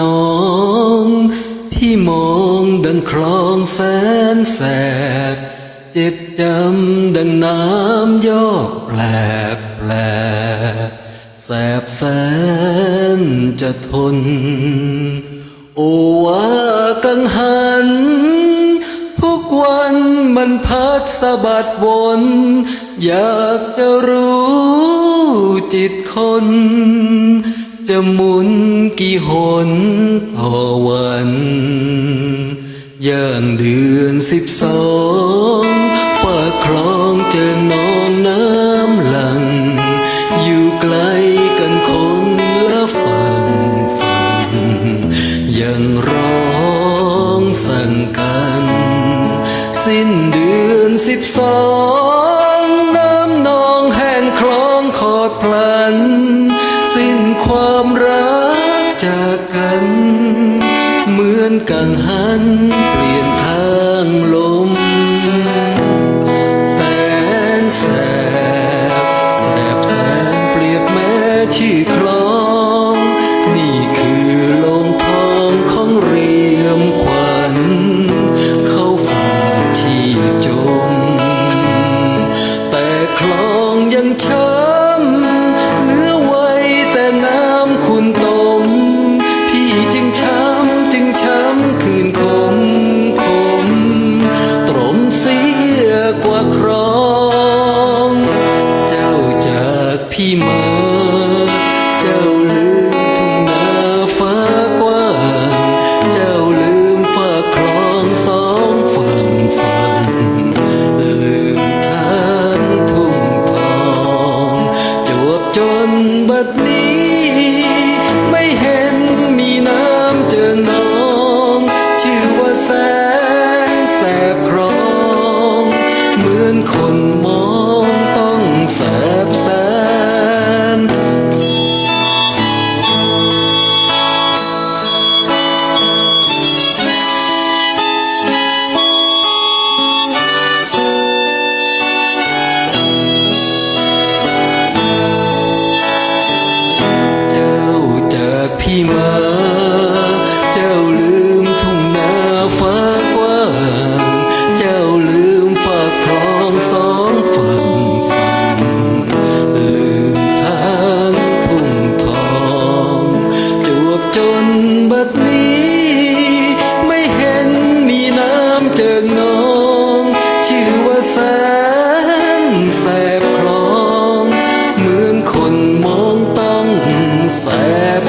น้อง พี่มองดังคลองแสนแสบ เจ็บจำดังน้ำยอกแปลบแปลบแสบแสนจะทน โอวากังหัน ทุกวันมันพัดสะบัดวน อยากจะรู้จิตคน จะหมุนกี่หนต่อวันอย่างเดือนสิบสองฝากคลองเจอน้องน้ำหลัง อยู่ไกลกันคนละฝั่งฝั่งยังร้องสั่งกัน สิ้นเดือนสิบสอง กัน เหมือนกังหันเปลี่ยนทางลม จนบัดนี้ ไม่เห็นมีน้ำเจิงนอง ชื่อว่าแสงแสบครอง เหมือนคนมองต้องแสบแส จนบัดนี้ ไม่เห็นมีน้ำเจิงนอง ชื่อว่าแสนแสบคลองเหมือนคนมองต้องแสบ